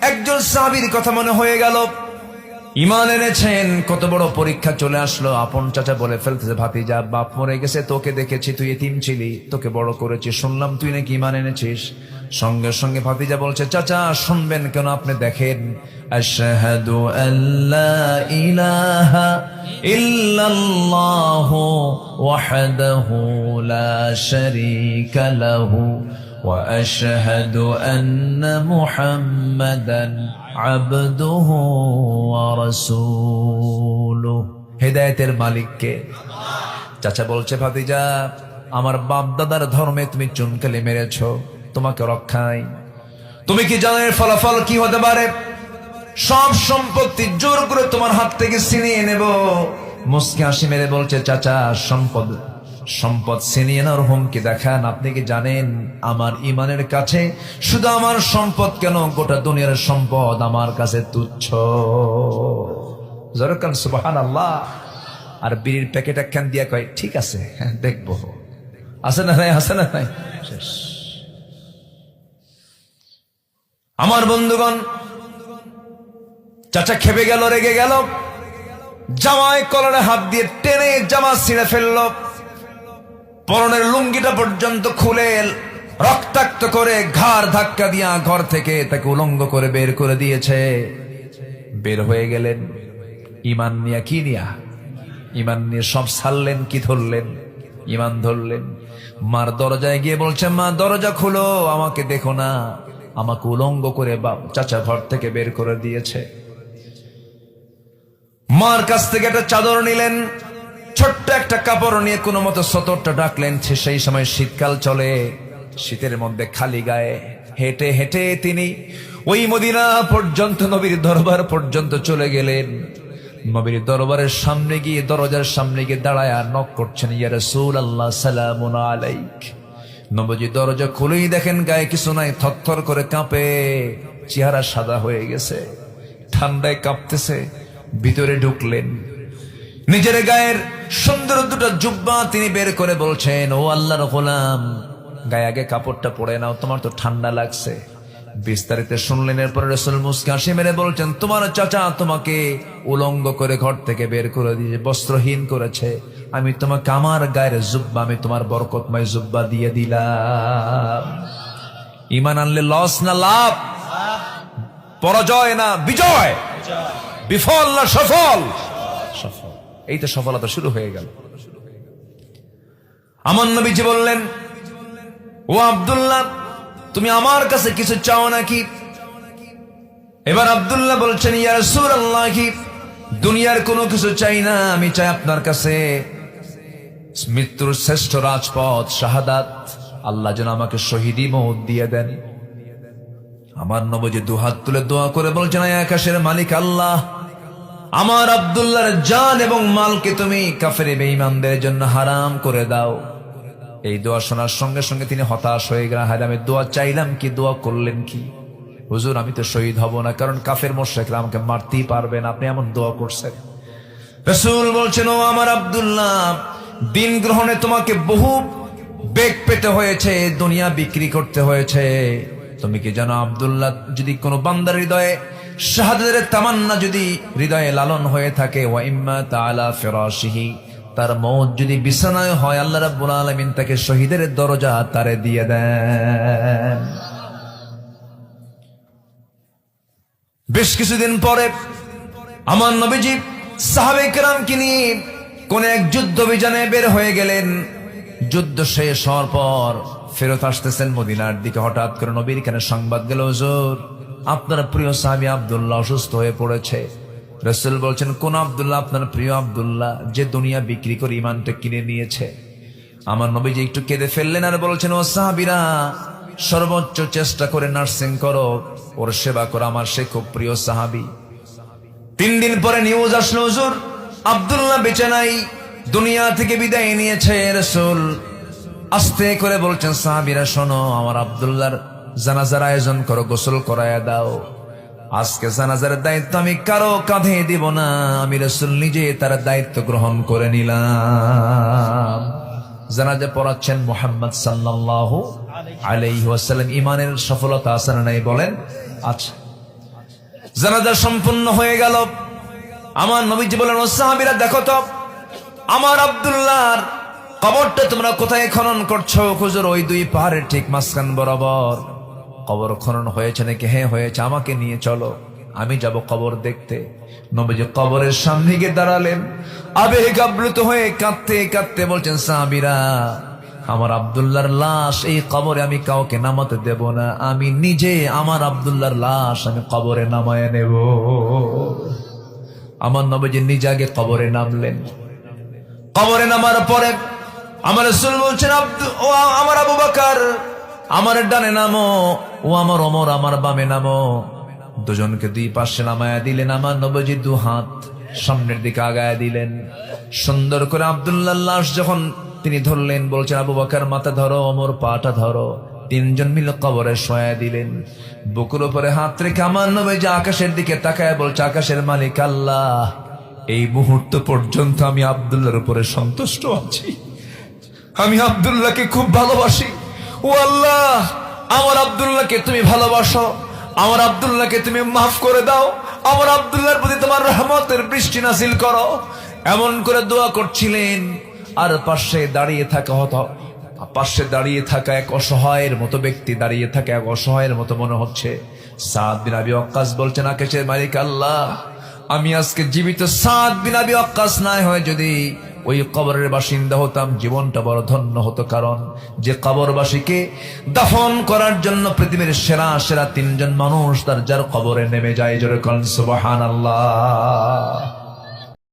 একজন সাহাবীর কথা মনে হয়ে গেল। ইমান এনেছেন, কত বড় পরীক্ষা চলে আসলো। আপন চাচা বলে ফেলতেছে ভাতি যা বাপ মরে গেছে, তোকে দেখেছি, তুই এতিম ছিলি, তোকে বড় করেছি, শুনলাম তুই নাকি ইমান এনেছিস। সঙ্গে সঙ্গে ভাতিজা বলছে, চাচা, শুনবেন কেন আপনি দেখেন? আশহাদু আল্লা ইলাহা ইল্লাল্লাহু লা واشهد ان محمدا عبده ورسوله হেদায়েতের মালিককে চাচা বলছে ভাতিজা আমার বাপ দাদার ধর্মে তুমি চুনকালি মেরেছ তোমাকে রক্ষাই তুমি কি জানো এর ফলাফল কি হতে পারে সব সম্পত্তি জোর করে তোমার হাত থেকে ছিনিয়ে নেব মুসকে হাসি মেরে বলছে চাচা সম্পদ সম্পদ ছিনিয়ে নেওয়ার হুমকি দেখান। আপনি কি জানেন, আমার ইমানের কাছে শুধু আমার সম্পদ কেন? গোটা দুনিয়ার সম্পদ আমার কাছে তুচ্ছ। জরকান সুবাহান আল্লাহ আর বিড়ির প্যাকেট একখান দিয়া কয়, ঠিক আছে হ্যাঁ দেখব। আছে না নাই? আছে না নাই? শেষ। আমার বন্ধুগণ, চাচা খেপে গেল, রেগে গেল। জামায় কলারে হাত দিয়ে টেনে জামা ছিঁড়ে ফেলল। পরনের লুঙ্গিটা পর্যন্ত খুলে রক্তাক্ত করে ঘাড় ধাক্কা দিয়া ঘর থেকে তাকে উলঙ্গ করে বের করে দিয়েছে। বের হয়ে গেলেন। ইমান নিয়া কি নিয়া? ইমান নিয়ে সব সারলেন কি ধরলেন? ইমান ধরলেন। মার দরজায় গিয়ে বলছে, মা, দরজা খুলো, আমাকে দেখো না। আমাকে উলঙ্গ করে বাপ, চাচা ঘর থেকে বের করে দিয়েছে। মার কাছ থেকে একটা চাদর নিলেন। ছোট্ট একটা কাপড় নিয়ে কোনো মতো সতরটা ডাকলেন। সেই সময় শীতকাল চলে, শীতের মধ্যে খালি গায়ে হেঁটে হেঁটে তিনি ওই মদিনা পর্যন্ত, নবীর দরবার পর্যন্ত চলে গেলেন। নবীর দরবারের সামনে গিয়ে, দরজার সামনে গিয়ে দাঁড়ায় নক করছেন, ইয়া রাসূল আল্লাহ সালামুন আলাইক। নবজি দরজা খুলেই দেখেন, গায়ে কিছু নাই, থরথর করে কাঁপে, চেহারা সাদা হয়ে গেছে, ঠান্ডায় কাঁপতেছে, ভিতরে ঢুকলেন। নিজের গায়ের সুন্দর দুটো জুব্বা তিনি বের করে বলছেন, ও আল্লাহর গোলাম, গায়ে আগে কাপড়টা পরে নাও, তোমার তো ঠান্ডা লাগছে। বিস্তারিত শুনলেন, এরপরে রসুল মুসকে হাসি মেরে বলছেন, তোমার চাচা তোমাকে উলঙ্গ করে ঘর থেকে বের করে দিয়ে বস্ত্রহীন করেছে। আমি তোমাকে আমার গায়ের জুব্বা, আমি তোমার বরকতময় জুব্বা দিয়ে দিলাম। ইমান আনলে লস না লাভ? পরাজয় না বিজয়? বিফল না সফল? সফল। এই তো সফলতা শুরু হয়ে গেল। আমার নবীজি বললেন, ও আব্দুল্লাহ, তুমি আমার কাছে কিছু চাও নাকি? এবার আব্দুল্লাহ বলছেন, ইয়া রাসূলুল্লাহ কি দুনিয়ার কোনো কিছু চাই না, আমি চাই আপনার কাছে। মৃত্যুর শ্রেষ্ঠ রাজপথ, শাহাদাত। আল্লাহ যেন আমাকে শহীদি মৌত দিয়ে দেন। আমার নবজি দুহাত তুলে দোয়া করে বলছেন, "আয় আকাশের মালিক আল্লাহ আমার আব্দুল্লাহর জান এবং মালকে তুমি কাফেরে বেঈমানদের জন্য হারাম করে দাও। এই দোয়া শোনার সঙ্গে সঙ্গে তিনি হতাশ হয়ে গেলেন। হায় আমি দোয়া চাইলাম কি, দোয়া করলেন কি? হুজুর, আমি তো শহীদ হব না, কারণ কাফের মোশেকরা আমাকে মারতেই পারবেন আপনি এমন দোয়া করছেন। রসুল বলছেন, ও আমার আব্দুল্লাহ, দিন গ্রহণে তোমাকে বহু বেগ পেতে হয়েছে, দুনিয়া বিক্রি করতে হয়েছে। তুমি কি জানো আব্দুল্লাহ, যদি কোনো বান্দার হৃদয়ে শাহাদের তামান্না যদি হৃদয়ে লালন হয়ে থাকে ওয়াইম্মা তাআলা ফিরাশিহি, তার মৌত যদি বিছানায় হয়, আল্লাহ রাব্বুল আলামিন তাকে শহীদের দরজা তারে দিয়ে দেন। বেশ কিছুদিন পরে আমার নবীজি সাহাবে কেরামকে নিয়ে কোন এক যুদ্ধ অভিযানে বের হয়ে গেলেন। যুদ্ধ শেষ হওয়ার পর ফেরত আসতেছেন মদিনার দিকে। হঠাৎ করে নবীর এখানে সংবাদ গেল, হুজুর আপনার প্রিয় সাহাবি আব্দুল্লাহ অসুস্থ হয়ে পড়েছে। রসুল বলছেন, কোন আবদুল্লাহ আপনার প্রিয় আবদুল্লাহ যে দুনিয়া বিক্রি করে ইমানটা কিনে নিয়েছে? আমার নবীজি একটু কেঁদে ফেললেন আর বলছেন, ও সাহাবিরা, সর্বোচ্চ চেষ্টা করে নার্সিং করো, ওর সেবা করো, আমার সে খুব প্রিয় সাহাবি। তিন দিন পরে নিউজ আসলো, হুজুর, আব্দুল্লাহ বেঁচে নাই দুনিয়া থেকে বিদায় নিয়েছে, রসুল। আস্তে করে বলছেন, সাহাবিরা, শোনো, আমার আব্দুল্লাহর জানাজার আয়োজন করো, গোসল করায় দাও। আজকে জানাজার দায়িত্ব আমি কারও কাঁধে দিব না, আমি রসুল নিজে তার দায়িত্ব গ্রহণ করে নিলাম। জানাজা পড়াচ্ছেন মোহাম্মদ সাল্লাল্লাহু আলাইহি ওয়াসাল্লাম। ইমানের সফলতা আছে নাই বলেন? আচ্ছা। জানাজা সম্পূর্ণ হয়ে গেল। আমার নবীজি বলেন, ও সাহাবিরা, দেখো তো, আমার আব্দুল্লাহর কবরটা তোমরা কোথায় খনন করছ? খুজুর ওই দুই পাহাড়ের ঠিক মাঝখান বরাবর। কবর খনন হয়েছে নাকি? হ্যাঁ হয়েছে। আমাকে নিয়ে চলো। আমি যাব কবর দেখতে। নবীজি কবরের সামনে গিয়ে দাঁড়ালেন। আবেগ আপ্লুত হয়ে কাঁদতে কাঁদতে বলছেন, সাহাবিরা, আমার আব্দুল্লাহর লাশ, এই কবরে আমি কাউকে নামাতে দেব না। আমি নিজে আমার আব্দুল্লাহর লাশ আমি কবরে নামায় নেব। আমার নবীজি নিজে আগে কবরে নামলেন। কবরে নামার পরে আমার বলছেন ও আমার আবু বাকার, আমার ডানে নামো। ও আমার অমর, আমার বামে নামো। দুজনকে দুই পাশে নামায়া দিলেন আমার নবজি দু হাত সামনের দিকে আগায় দিলেন। সুন্দর করে আব্দুল্লাহ লাশ যখন তিনি ধরলেন, বলছেন, আবু বাকার, মাথা ধরো, অমর, পাটা ধরো। তিনজন মিলে কবরে শোয়া দিলেন। বুকুর উপরে হাত রেখে আমার নবে যে আকাশের দিকে তাকায় বলছে, আকাশের মালিক আল্লাহ, এই মুহূর্ত পর্যন্ত আমি আব্দুল্লাহর উপরে সন্তুষ্ট আছি। আমি আব্দুল্লাহকে খুব ভালোবাসি। ও আল্লাহ আমার আব্দুল্লাহকে তুমি ভালোবাসো, আমার আবদুল্লাহকে তুমি মাফ করে দাও, আমার আব্দুল্লাহর প্রতি তোমার রহমতের বৃষ্টি নাসিল করো। এমন করে দোয়া করছিলেন, আর পাশে দাঁড়িয়ে থাকা হতো, পাশে দাঁড়িয়ে থাকা এক অসহায়ের মতো ব্যক্তি, দাঁড়িয়ে থাকা এক অসহায়ের মতো মনে হচ্ছে। সাদ বিন আবি বলছেন মালিক আল্লাহ, আমি আজকে জীবিত সাদ বিন আবি অক্কাস নাই হয় যদি ওই কবরের বাসিন্দা হতাম, জীবনটা বড় ধন্য হতো কারণ যে কবরবাসীকে দাফন করার জন্য পৃথিবীর সেরা সেরা তিনজন মানুষ তার যার কবরে নেমে যায়। জোরে কন সুবহান আল্লাহ